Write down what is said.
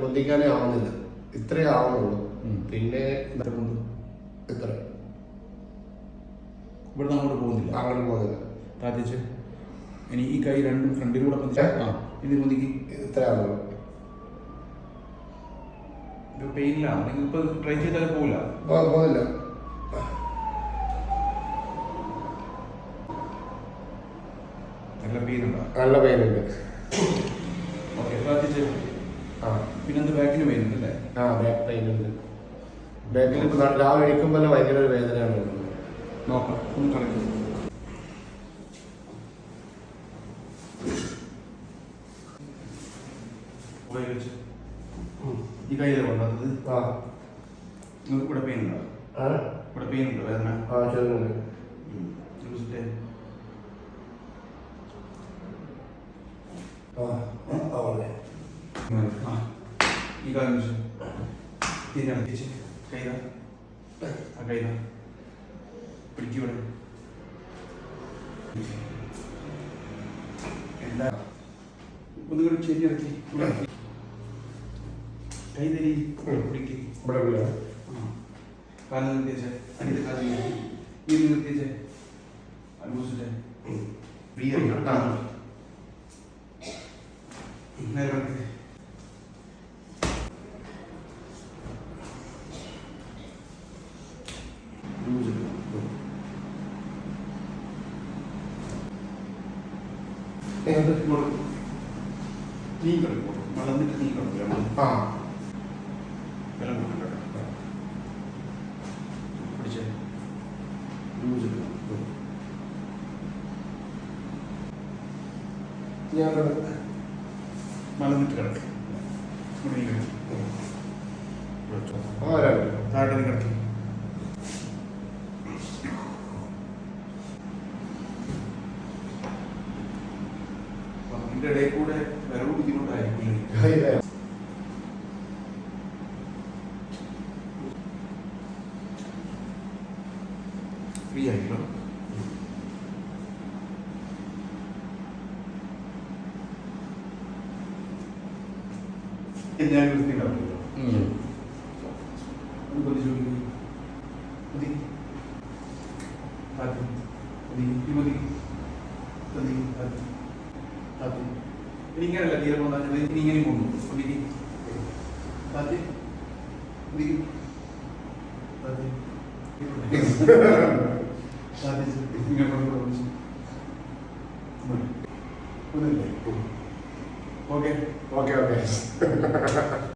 പൊന്തിക്കാനേ ആവുന്നില്ല. ഇത്രേ ആവുന്നുള്ളൂ. പിന്നെ ഇത്ര. ഇവിടെ അങ്ങോട്ട് പോകുന്നില്ല. അങ്ങോട്ട് പോകുന്നില്ല. താത്തിച്ച് ഇനി ഈ കൈ രണ്ടും ഫ്രണ്ടിലൂടെ? ആ ഇത് പൊന്തിക്ക്. ഇത് ഇത്ര പെയിനിലാണ് നിങ്ങൾ ട്രൈ പോകില്ല പോ- നല്ല പെയിൻ ഉണ്ടോ? നല്ല പെയിൻ ഉണ്ട്. ഓക്കെ ആ പിന്നെന്ത് ബാക്കിന് പെയിൻ ഉണ്ട് അല്ലേ ആ ബാക്ക് പെയിൻ ഉണ്ട് ബാക്കിൽ ഇപ്പോൾ രാവിലെ എണീക്കുമ്പോൾ തന്നെ ഭയങ്കര ഒരു വേദനയാണ് ഉള്ളത്. നോക്കാം ഒന്ന് കളിക്കും ഈ കയ്യിലെ കൊണ്ടത് ആ നിങ്ങൾക്ക് ഇവിടെ പെയിൻ ഉണ്ടോ ആ ഇവിടെ പെയിൻ ഉണ്ടോ വേദന ആ ചെറുതുണ്ട് ആ ആ ആ ഈ കാലം വെച്ച് തിരിഞ്ഞാണ് തിരിച്ച് കൈതാ ആ കൈതാ പിടിക്കൂടെ എന്താ ഒന്ന് കൂടി ശരി ഇറക്കി ഇവിടെ ഇറക്കി. കൈ തരി പിടിക്ക് ഇവിടെ വീഴാ. കാലം നിർത്തിയച്ചേ അനിത് കാലം ഈ നിർത്തിയച്ചേ അനുഭവിച്ചിട്ടേ ഫ്രീ ആയി നേരെ കിടക്കും നീ കിടക്കോ വളർന്നിട്ട് നീ ആ പിടിച്ചേ. ഞാൻ വളർന്നിട്ട് കിടക്ക്. താഴെ കിടക്ക് ഇതിന്റെ ഇടയിൽ കൂടെ വരവ് ബുദ്ധിമുട്ടായിരിക്കും ഇല്ല. ഫ്രീ ആയിട്ടോ ഞാൻ വൃത്തി നോക്കി. മതി. മതി. മതി. മതി. താത്തി. ഇനി ഇങ്ങനെയല്ല തീരെ പോകുന്ന ഇനി ഇങ്ങനെ പോകുന്നു മതി. താത്തി. മതി. താത്തി. Okay okay okay